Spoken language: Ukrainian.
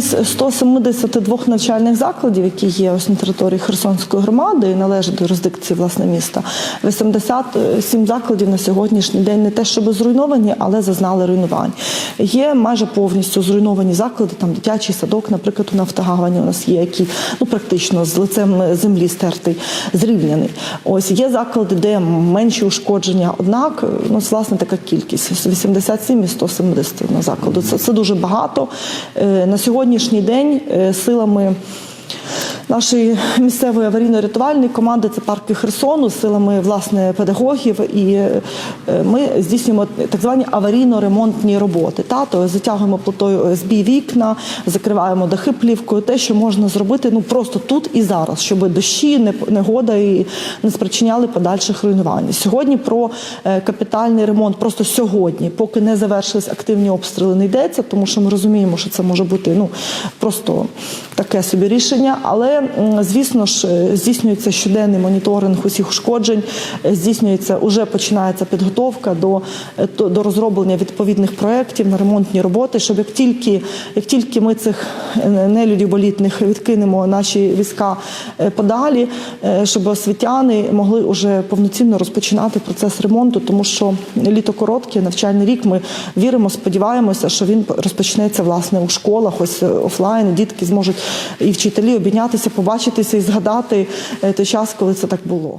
із 172 навчальних закладів, які є ось на території Херсонської громади і належать до юрисдикції власне міста, 87 закладів на сьогоднішній день не те, щоб зруйновані, але зазнали руйнувань. Є майже повністю зруйновані заклади, там дитячий садок, наприклад, у Нафтогавані у нас є, який ну практично з лицем землі стертий, зрівняний. Ось є заклади, де менші ушкодження. Однак, ну власне така кількість 87 і 170 на закладу. Це, це дуже багато. Е, На сьогоднішній день е, силами. Нашої місцевої аварійно-рятувальної команди це парки Херсону силами власне педагогів, і е, ми здійснюємо так звані аварійно-ремонтні роботи. Та то затягуємо плитою ОСБ вікна, закриваємо дахи плівкою. Те, що можна зробити, ну просто тут і зараз, щоб дощі, негода і не спричиняли подальших руйнувань. Сьогодні про е, капітальний ремонт, просто сьогодні, поки не завершились активні обстріли, не йдеться, тому що ми розуміємо, що це може бути ну просто таке собі рішення. Але звісно ж е, здійснюється щоденний моніторинг усіх ушкоджень, е, здійснюється уже починається підготовка до, е, до розроблення відповідних проєктів на ремонтні роботи, щоб як тільки, як тільки ми цих нелюдів болітних відкинемо наші війська подалі, щоб освітяни могли уже повноцінно розпочинати процес ремонту, тому що літо коротке, навчальний рік. Ми віримо, сподіваємося, що він розпочнеться власне у школах, ось офлайн. Дітки зможуть і вчителі обійнятися, побачитися і згадати е, той час, коли це так було.